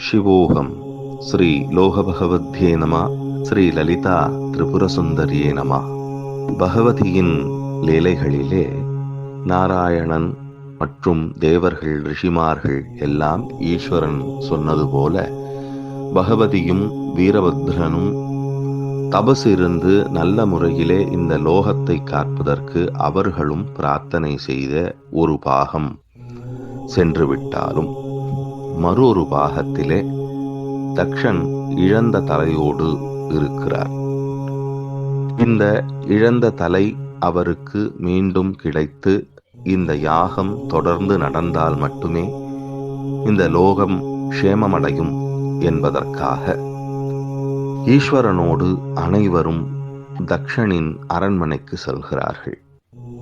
சிவோகம் ஸ்ரீ லோகபகவத்யே நம ஸ்ரீ லலிதா திரிபுரசுந்தரியே நம பகவதியின் லீலைகளிலே நாராயணன் மற்றும் தேவர்கள் ரிஷிமார்கள் எல்லாம் ஈஸ்வரன் சொன்னது போல பகவதியும் வீரபத்ரனும் தபசு இருந்து நல்ல முறையிலே இந்த லோகத்தை காப்பதற்கு அவர்களும் பிரார்த்தனை செய்த ஒரு பாகம் சென்று விட்டாலும் மற்றொரு பாகத்திலே தக்ஷன் இழந்த தலையோடு இருக்கிறார். இந்த இழந்த தலை அவருக்கு மீண்டும் கிடைத்து இந்த யாகம் தொடர்ந்து நடந்தால் மட்டுமே இந்த லோகம் க்ஷேமமடையும் என்பதற்காக. ஈஸ்வரனோடு அனைவரும் தக்ஷனின் அரண்மனைக்கு செல்கிறார்கள்.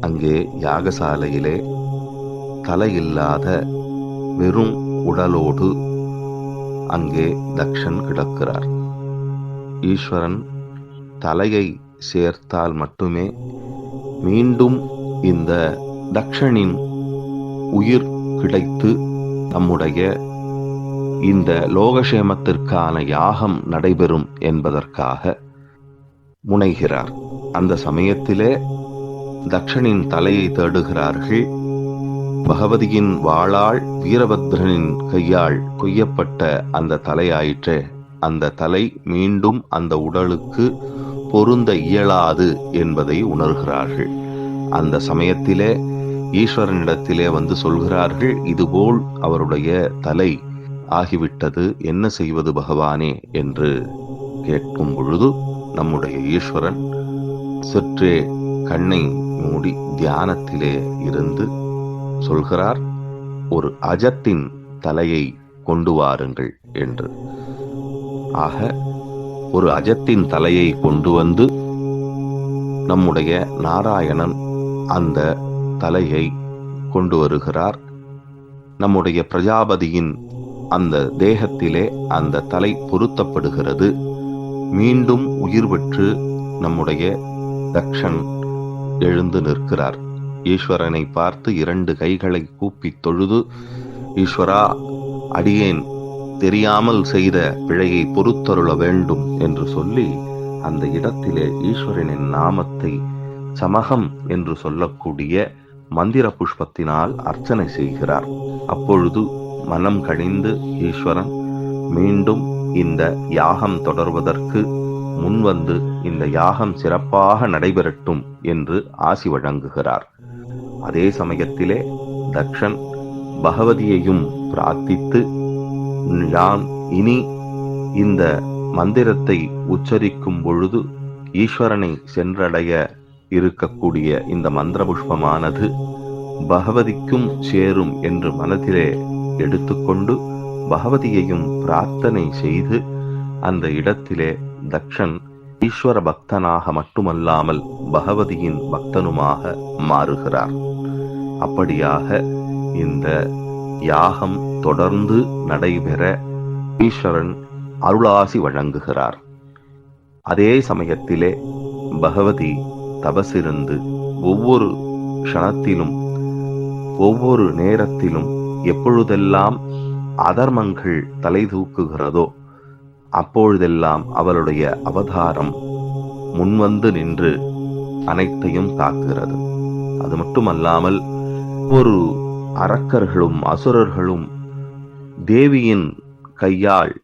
அங்கே யாகசாலையிலே தலையில்லாத வெறும் உடலோடு அங்கே தக்ஷன் கிடக்கிறார். ஈஸ்வரன் தலையை சேர்த்தால் மட்டுமே மீண்டும் இந்த தக்ஷனின் உயிர் கிடைத்து நம்முடைய இந்த லோகசேமத்திற்கான யாகம் நடைபெறும் என்பதற்காக முனைகிறார். அந்த சமயத்திலே தக்ஷனின் தலையை தேடுகிறார்கள். பகவதியின் வாளால் வீரபத்ரனின் கையால் கொய்யப்பட்ட அந்த தலையாயிற்றே. அந்த தலை மீண்டும் அந்த உடலுக்கு பொருந்த இயலாது என்பதை உணர்கிறார்கள். அந்த சமயத்திலே ஈஸ்வரனிடத்திலே வந்து சொல்கிறார்கள் இதுபோல் அவருடைய தலை ஆகிவிட்டது என்ன செய்வது பகவானே? என்று கேட்கும் பொழுது நம்முடைய ஈஸ்வரன் சற்றே கண்ணை மூடி தியானத்திலே இருந்து சொல்கிறார் ஒரு அஜத்தின் தலையை கொண்டு வாருங்கள் என்று. ஆக ஒரு அஜத்தின் தலையை கொண்டு வந்து நம்முடைய நாராயணன் அந்த தலையை கொண்டு வருகிறார். நம்முடைய பிரஜாபதியின் அந்த தேகத்திலே அந்த தலை பொருத்தப்படுகிறது. மீண்டும் உயிர் பெற்று நம்முடைய தக்ஷன் எழுந்து நிற்கிறார். ஈஸ்வரனை பார்த்து இரண்டு கைகளை கூப்பி தொழுது ஈஸ்வரா அடியேன் தெரியாமல் செய்த பிழையை பொறுத்தருள வேண்டும் என்று சொல்லி அந்த இடத்திலே ஈஸ்வரனின் நாமத்தை சமகம் என்று சொல்லக்கூடிய மந்திர புஷ்பத்தினால் அர்ச்சனை செய்கிறார். அப்பொழுது மனம் கழிந்து ஈஸ்வரன் மீண்டும் இந்த யாகம் தொடர்வதற்கு முன்வந்து இந்த யாகம் சிறப்பாக நடைபெறட்டும் என்று ஆசி வழங்குகிறார். அதே சமயத்திலே தக்ஷன் பகவதியையும் பிரார்த்தித்து நான் இனி இந்த மந்திரத்தை உச்சரிக்கும் பொழுது ஈஸ்வரனை சென்றடைய இருக்கக்கூடிய இந்த மந்திர புஷ்பமானது பகவதிக்கும் சேரும் என்று மனதிலே எடுத்துக்கொண்டு பகவதியையும் பிரார்த்தனை செய்து அந்த இடத்திலே தக்ஷன் ஈஸ்வர பக்தனாக மட்டுமல்லாமல் பகவதியின் பக்தனுமாக மாறுகிறார். அப்படியாக இந்த யாகம் தொடர்ந்து நடைபெற ஈஸ்வரன் அருளாசி வழங்குகிறார். அதே சமயத்திலே பகவதி தபசிருந்து ஒவ்வொரு க்ஷணத்திலும் ஒவ்வொரு நேரத்திலும் எப்பொழுதெல்லாம் அதர்மங்கள் தலை தூக்குகிறதோ அப்பொழுதெல்லாம் அவளுடைய அவதாரம் முன்வந்து நின்று அனைத்தையும் தாக்குகிறது. அது மட்டுமல்லாமல் ஒரு அரக்கர்களும் அசுரர்களும் தேவியின் கையால்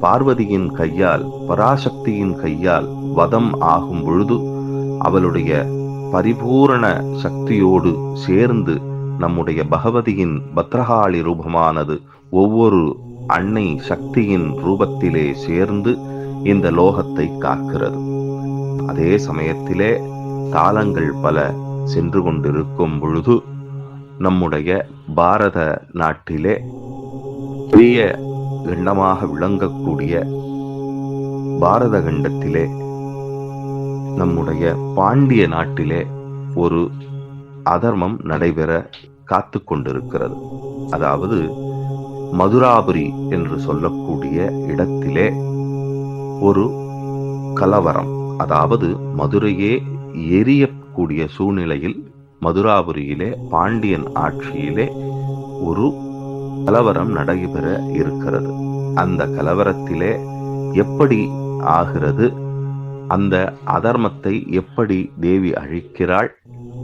பார்வதியின் கையால் பராசக்தியின் கையால் வதம் ஆகும் பொழுது அவளுடைய பரிபூரண சக்தியோடு சேர்ந்து நம்முடைய பகவதியின் பத்ரகாளி ரூபமானது ஒவ்வொரு அன்னை சக்தியின் ரூபத்திலே சேர்ந்து இந்த லோகத்தை காக்கிறது. அதே சமயத்திலே காலங்கள் பல சென்று கொண்டிருக்கும் பொழுது நம்முடைய பாரத நாட்டிலே பெரிய கண்டமாக விளங்கக்கூடிய பாரத கண்டத்திலே நம்முடைய பாண்டிய நாட்டிலே ஒரு அதர்மம் நடைபெற காத்து கொண்டிருக்கிறது. அதாவது மதுராபுரி என்று சொல்லக்கூடிய இடத்திலே ஒரு கலவரம். அதாவது மதுரையே எரியக்கூடிய சூழ்நிலையில் மதுராபுரியிலே பாண்டியன் ஆட்சியிலே ஒரு கலவரம் நடைபெற இருக்கிறது. அந்த கலவரத்திலே எப்படி ஆகிறது? அந்த அதர்மத்தை எப்படி தேவி அழிக்கிறாள்?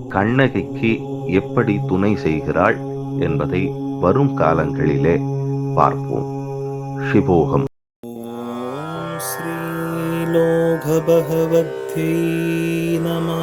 கண்ணகிக்கு எப்படி துணை செய்கிறாள்? என்பதை வரும் காலங்களிலே பார்ப்போம் சிவோகம் ஸ்ரீலோகபகவத்யை நமா